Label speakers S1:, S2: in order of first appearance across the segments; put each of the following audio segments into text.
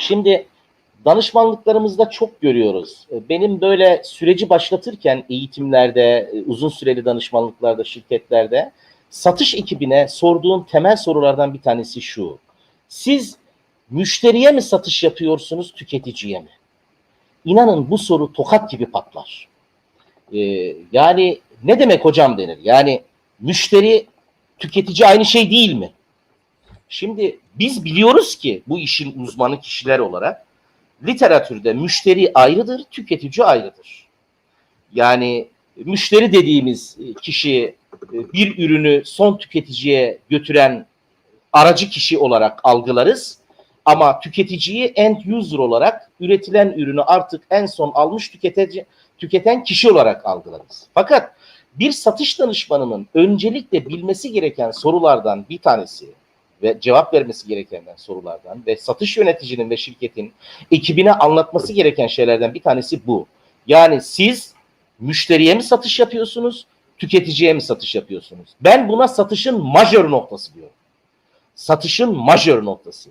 S1: Şimdi danışmanlıklarımızda çok görüyoruz. E, Benim böyle süreci başlatırken eğitimlerde, e, uzun süreli danışmanlıklarda, şirketlerde satış ekibine sorduğum temel sorulardan bir tanesi şu. Siz müşteriye mi satış yapıyorsunuz, tüketiciye mi? İnanın bu soru tokat gibi patlar. Ee, yani ne demek hocam denir? Yani müşteri, tüketici aynı şey değil mi? Şimdi biz biliyoruz ki bu işin uzmanı kişiler olarak literatürde müşteri ayrıdır, tüketici ayrıdır. Yani müşteri dediğimiz kişi e, bir ürünü son tüketiciye götüren aracı kişi olarak algılarız. Ama tüketiciyi end user olarak üretilen ürünü artık en son almış tüketici, tüketen kişi olarak algılarız. Fakat bir satış danışmanının öncelikle bilmesi gereken sorulardan bir tanesi ve cevap vermesi gereken sorulardan ve satış yöneticinin ve şirketin ekibine anlatması gereken şeylerden bir tanesi bu. Yani siz müşteriye mi satış yapıyorsunuz, tüketiciye mi satış yapıyorsunuz? Ben buna satışın majör noktası diyorum. Satışın majör noktası.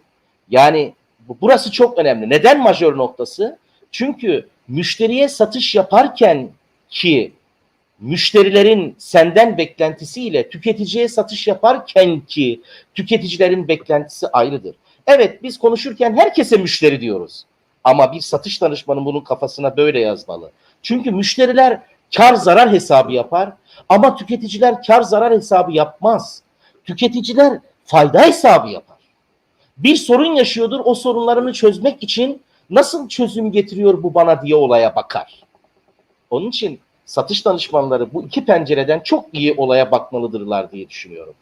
S1: Yani bu- burası çok önemli. Neden majör noktası? Çünkü müşteriye satış yaparken ki müşterilerin senden beklentisiyle tüketiciye satış yaparken ki tüketicilerin beklentisi ayrıdır. Evet biz konuşurken herkese müşteri diyoruz. Ama bir satış danışmanı bunun kafasına böyle yazmalı. Çünkü müşteriler kar zarar hesabı yapar ama tüketiciler kar zarar hesabı yapmaz. Tüketiciler fayda hesabı yapar. Bir sorun yaşıyordur o sorunlarını çözmek için nasıl çözüm getiriyor bu bana diye olaya bakar. Onun için satış danışmanları bu iki pencereden çok iyi olaya bakmalıdırlar diye düşünüyorum.